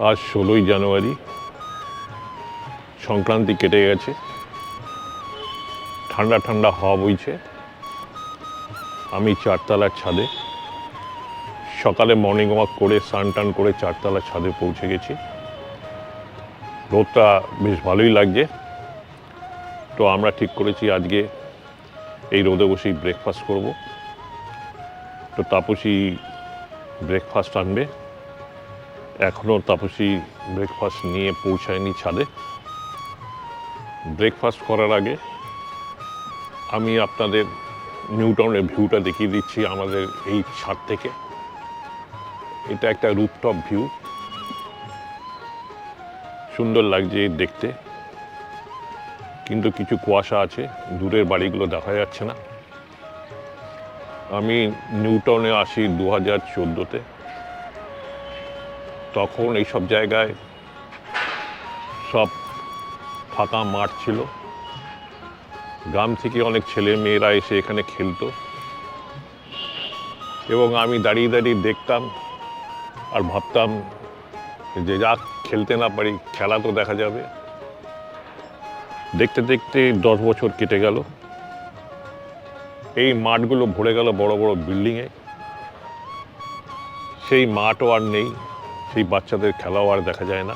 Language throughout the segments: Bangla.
আজ ষোলোই জানুয়ারি। সংক্রান্তি কেটে গেছে। ঠান্ডা ঠান্ডা হওয়া বইছে। আমি চারতলার ছাদে। সকালে মর্নিং ওয়াক করে, স্নান টান করে চারতলার ছাদে পৌঁছে গেছি। রোদটা বেশ ভালোই লাগছে। তো আমরা ঠিক করেছি আজকে এই রোদে বসেই ব্রেকফাস্ট করব। তো তাপসী ব্রেকফাস্ট আনবে। এখনও তাপসী ব্রেকফাস্ট নিয়ে পৌঁছায়নি ছাদে। ব্রেকফাস্ট করার আগে আমি আপনাদের নিউটাউনের ভিউটা দেখিয়ে দিচ্ছি আমাদের এই ছাদ থেকে। এটা একটা রুপটপ ভিউ সুন্দর লাগছে দেখতে। কিন্তু কিছু কুয়াশা আছে, দূরের বাড়িগুলো দেখা যাচ্ছে না। আমি নিউটাউনে আসি দু হাজার চোদ্দোতে। তখন এইসব জায়গায় সব ফাঁকা মাঠ ছিল। গ্রাম থেকে অনেক ছেলে মেয়েরা এসে এখানে খেলতো। এবং আমি দাঁড়িয়ে দাঁড়িয়ে দেখতাম আর ভাবতাম যে যা খেলতে না পারি, খেলা তো দেখা যাবে। দেখতে দেখতে দশ বছর কেটে গেল। এই মাঠগুলো ভরে গেল বড় বড় বিল্ডিংয়ে। সেই মাঠও আর নেই। সেই বাচ্চাদের খেলাও আর দেখা যায় না।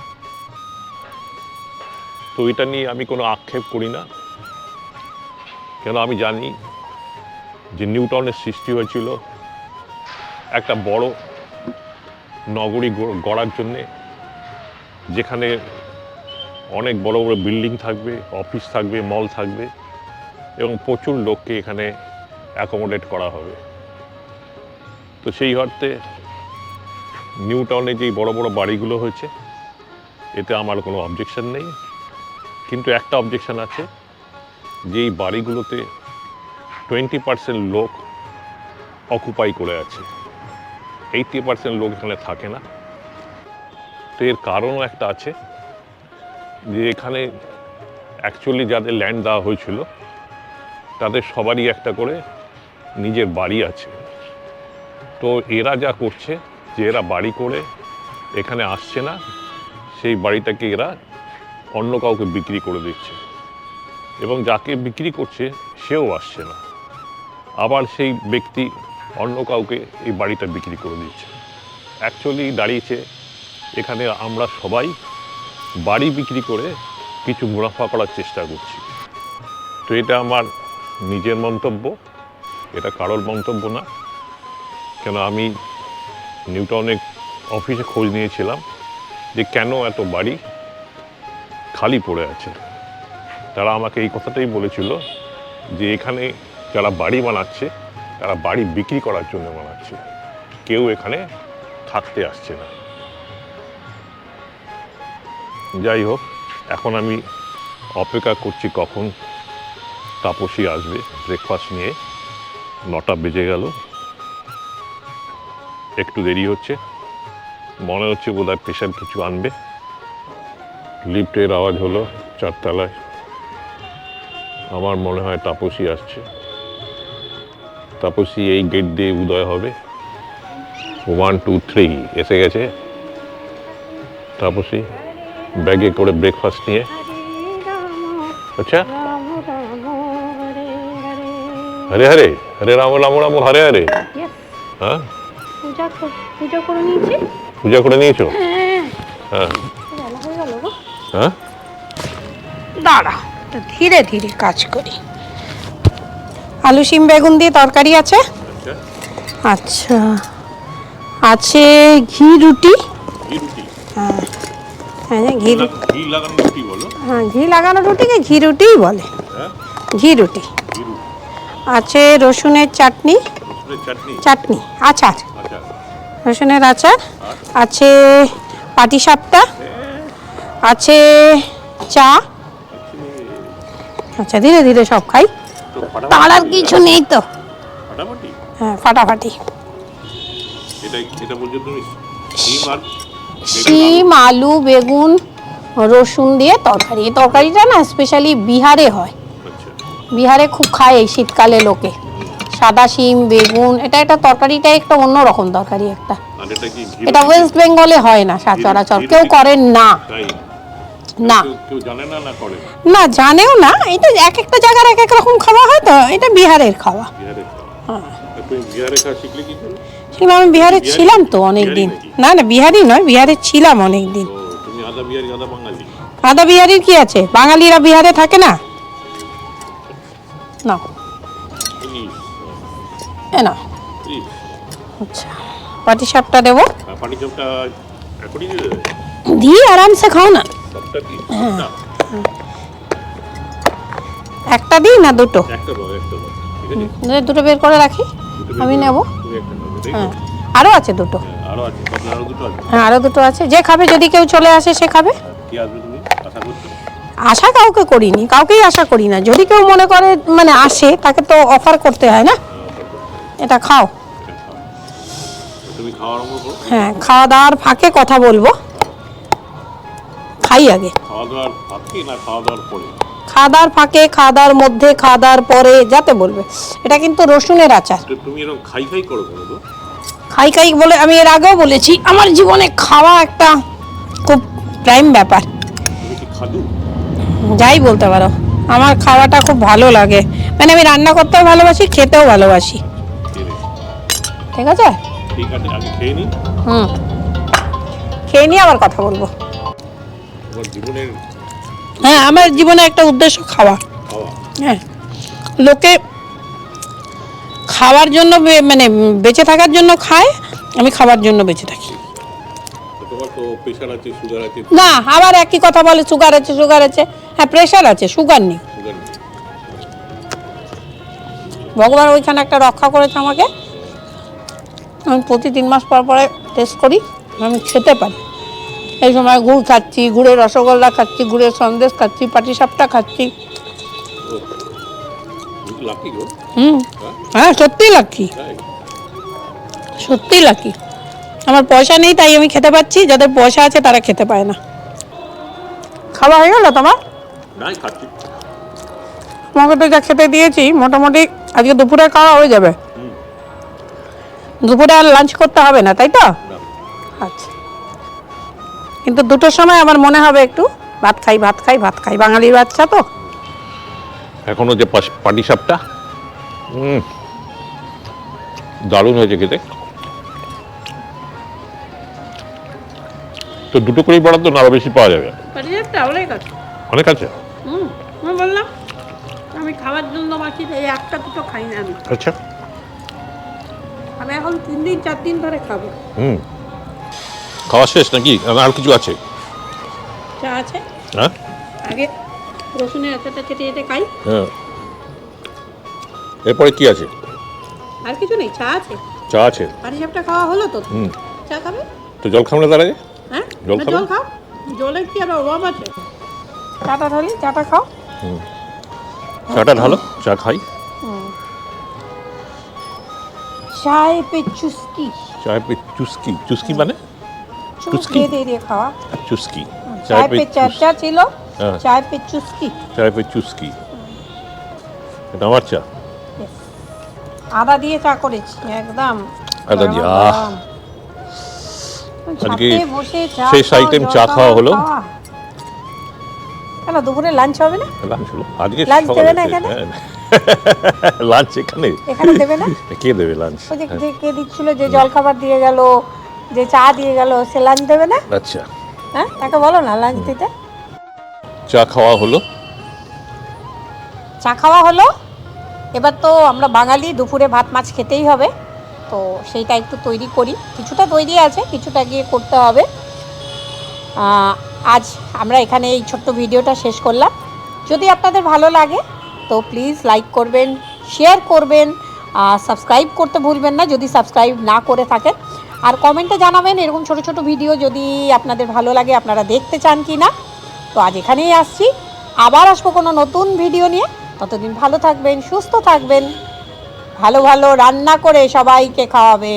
তো এটা নিয়ে আমি কোনো আক্ষেপ করি না। কেন আমি জানি যে নিউটাউনের সৃষ্টি হয়েছিল একটা বড় নগরী গড়ার জন্যে, যেখানে অনেক বড় বড় বিল্ডিং থাকবে, অফিস থাকবে, মল থাকবে এবং প্রচুর লোককে এখানে অ্যাকোমোডেট করা হবে। তো সেই অর্থে নিউ টাউনে যেই বড় বড় বাড়িগুলো হয়েছে, এতে আমার কোনো অবজেকশন নেই। কিন্তু একটা অবজেকশন আছে, যে এই বাড়িগুলোতে টোয়েন্টি পার্সেন্ট লোক অকুপাই করে আছে। এইটি পার্সেন্ট লোক এখানে থাকে না। তো এর কারণও একটা আছে, যে এখানে অ্যাকচুয়ালি যাদের ল্যান্ড দেওয়া হয়েছিল, তাদের সবারই একটা করে নিজের বাড়ি আছে। তো এরা যা করছে যে এরা বাড়ি করে, এখানে আসছে না, সেই বাড়িটাকে এরা অন্য কাউকে বিক্রি করে দিচ্ছে। এবং যাকে বিক্রি করছে, সেও আসছে না। আবার সেই ব্যক্তি অন্য কাউকে এই বাড়িটা বিক্রি করে দিচ্ছে। অ্যাকচুয়ালি দাঁড়িয়েছে, এখানে আমরা সবাই বাড়ি বিক্রি করে কিছু মুনাফা করার চেষ্টা করছি। তো এটা আমার নিজের মন্তব্য, এটা কারোর মন্তব্য না। কেন আমি নিউটাউনের অফিসে খোঁজ নিয়েছিলাম যে কেন এত বাড়ি খালি পড়ে আছে। তারা আমাকে এই কথাটাই বলেছিল যে এখানে যারা বাড়ি বানাচ্ছে, তারা বাড়ি বিক্রি করার জন্য বানাচ্ছে। কেউ এখানে থাকতে আসছে না। যাই হোক, এখন আমি অপেক্ষা করছি কখন তাপসী আসবে ব্রেকফাস্ট নিয়ে। নটা বেজে গেল। একটু দেরি হচ্ছে। মনে হচ্ছে বোধহয় পেশার কিছু আনবে। লিফটের আওয়াজ হলো চারতলায়। আমার মনে হয় তাপসী আসছে। তাপসী এই গেট দিয়ে উদয় হবে। ওয়ান টু থ্রি এসে গেছে। তাপসী ব্যাগে করে ব্রেকফাস্ট নিয়ে। আচ্ছা। হরে হরে। হরে রাম রাম রাম হরে হরে। হ্যাঁ? পূজা পূজা করে নিয়েছি? পূজা করে নিয়েছো? হ্যাঁ হ্যাঁ হয়ে। গো। হ্যাঁ? দাঁড়া ধীরে ধীরে কাজ করি। আলু শিম বেগুন দিয়ে তরকারি আছে? আচ্ছা। আছে ঘি রুটি। হ্যাঁ। হ্যাঁ ঘি রুটি লাগানো হ্যাঁ ঘি লাগানো রুটিকে ঘি রুটিই বলে। হ্যাঁ? ঘি রুটি। আছে রসুনের চাটনি। চাটনি? আচার আচ্ছা। রসুনের আচার আছে পাটিসাপটা আছে চা। আচ্ছা ধীরে ধীরে সব খাই। তো তার আর কিছু নেই তো। ফাটাফাটি হ্যাঁ ফাটাফাটি শিম আলু। বেগুন রসুন দিয়ে তরকারি। এই তরকারিটা না স্পেশালি বিহারে হয়। আচ্ছা। বিহারে খুব খায় এই শীতকালে লোকে। সাদা শিম বেগুন এটা একটা তরকারিটা একটা অন্যরকম তরকারি একটা। এটা ঘি এটা ওয়েস্ট বেঙ্গলে হয় না সচরাচর। কেউ করেন না। না। না না করে? না জানেও না। এটা এক একটা জায়গার এক এক রকম খাওয়া হয় তো এটা বিহারের খাওয়া। হ্যাঁ। তা তুমি বিহারে খাওয়া শিখলে কি করে? সেগুলো আমি বিহারে ছিলাম তো অনেক দিন। না না বিহারি নয় বিহারে ছিলাম অনেক দিন। আদা বিহারি আদা বিহারির কি আছে? বাঙালিরা বিহারে থাকে না? না। এ না। আচ্ছা পাটি সাপটা দেবো? আর পাটি চপটা এখনই দিয়ে দিয়ে আরামসে খাও না। হ্যাঁ। একটা দিই না দুটো? দুটো বের করে রাখি। আমি নেব? হ্যাঁ। আরও আছে দুটো। হ্যাঁ, আরও আছে। কত আরও দুটো আছে। হ্যাঁ আরও দুটো আছে। যে খাবে যদি কেউ চলে আসে সে খাবে। আশা কাউকে করিনি। কাউকেই আশা করি না। যদি কেউ মনে করে মানে আসে তাকে তো অফার করতে হয় না। এটা খাও। হ্যাঁ খাওয়া দাওয়ার ফাঁকে কথা বলব। খাই আগে। খাওয়া দাওয়ার ফাঁকে খাওয়া দাওয়ার মধ্যে খাওয়া দাওয়ার পরে যাতে বলবে। এটা কিন্তু রসুনের আচার। তুমি এরকম খাই খাই করো খাই খাই বলে আমি এর আগেও বলেছি আমার জীবনে খাওয়া একটা খুব প্রাইম ব্যাপার। যাই বলতে পারো আমার খাওয়াটা খুব ভালো লাগে। মানে আমি রান্না করতেও ভালোবাসি খেতেও ভালোবাসি। ঠিক আছে? ঠিক আছে আগে খেয়ে নি। হুম। খেয়ে নিয়ে আবার কথা বলব। হ্যাঁ আমার জীবনে একটা উদ্দেশ্য খাওয়া। হ্যাঁ। লোকে খাওয়ার জন্য মানে বেঁচে থাকার জন্য খায় আমি খাওয়ার জন্য বেঁচে থাকি। না আবার একই কথা বলে সুগার আছে সুগার আছে। হ্যাঁ প্রেশার আছে সুগার নেই। ভগবান ওইখানে একটা রক্ষা করেছে আমাকে। আমি প্রতি তিন মাস পর পরে টেস্ট করি আমি খেতে পারি। এই সময় গুড় খাচ্ছি গুড়ের রসগোল্লা খাচ্ছি গুড়ের সন্দেশ খাচ্ছি পাটিসাপটা খাচ্ছি। হুম। হ্যাঁ সত্যিই লাকি তাই? সত্যিই লাকি আমার পয়সা নেই তাই আমি খেতে পাচ্ছি যাদের পয়সা আছে তারা খেতে পায় না। খাওয়া হয়ে গেল তোমার? তোমাকে তো যা খেতে দিয়েছি মোটামুটি আজকে দুপুরে খাওয়া হয়ে যাবে। দুপুরে আর লাঞ্চ করতে হবে না তাই তো? আচ্ছা। কিন্তু দুটোর সময় আমার মনে হবে একটু ভাত খাই ভাত খাই ভাত খাই। বাঙালির বাচ্চা তো। এখনও যে পাটিসাপটা হুম দারুণ হয়েছে খেতে। তো দুটো করেই বাড়াতো না আরও বেশি পাওয়া যাবে? অনেক আছে। অনেক আছে? হুম আমি বললাম আমি খাওয়ার জন্য বাকি এই একটা দুটো খাই না আমি। আচ্ছা। আমি এখন তিন দিন চার দিন ধরে খাব। হুম। খাওয়া শেষ নাকি? আর কিছু আছে? চা আছে। হ্যাঁ? আগে রসুনের আচারটা চেটে চেটে খাই। হ্যাঁ। এরপরে কি আছে? আর কিছু নেই চা আছে। চা আছে? পাটিসাপটা খাওয়া হলো তো? হুম। চা খাবে? তো জল খাব না তার আগে? হ্যাঁ? জল খাবে? জল খাও। জলের কি আর অভাব আছে? চাটা ঢালি চাটা খাও। হুম। চাটা ঢালো চা খাই। চায় পে চুস্কি চায় পে চুস্কি চুস্কি মানে চুস্কি? দিয়ে দিয়ে দিয়ে খাওয়া চুস্কি চায় পে চর্চা ছিল হ্যাঁ। চায় পে চুস্কি চায় পে চুস্কি এটা আমার চা আদা দিয়ে চা করেছি একদম আদা দিয়ে। আজকে শেষ জল চা খাওয়া হলো। কেন দুপুরে লাঞ্চ হবে না? লাঞ্চ হলো। আজকে দেবে না এখানে? লাঞ্চ এখানে? এখানে দেবে না? কে দেবে লাঞ্চ ওই যে যে কে দিচ্ছিল যে জল খাবার দিয়ে গেল যে চা দিয়ে গেল সে লাঞ্চ দেবে না? আচ্ছা। হ্যাঁ? তাকে বলো না লাঞ্চ দিতে। চা খাওয়া হলো? চা খাওয়া হলো। এবার তো আমরা বাঙালি দুপুরে ভাত মাছ খেতেই হবে। তো সেইটা একটু তৈরি করি। কিছুটা তৈরি আছে কিছুটা গিয়ে করতে হবে। আজ আমরা এখানে এই ছোট্ট ভিডিওটা শেষ করলাম। যদি আপনাদের ভালো লাগে তো প্লিজ লাইক করবেন শেয়ার করবেন, আর সাবস্ক্রাইব করতে ভুলবেন না যদি সাবস্ক্রাইব না করে থাকেন। আর কমেন্টে জানাবেন এরকম ছোট ছোট ভিডিও যদি আপনাদের ভালো লাগে, আপনারা দেখতে চান কি না তো আজ এখানেই আসছি। আবার আসব কোনো নতুন ভিডিও নিয়ে। ততদিন ভালো থাকবেন, সুস্থ থাকবেন। ভালো ভালো রান্না করে সবাইকে খাওয়াবে।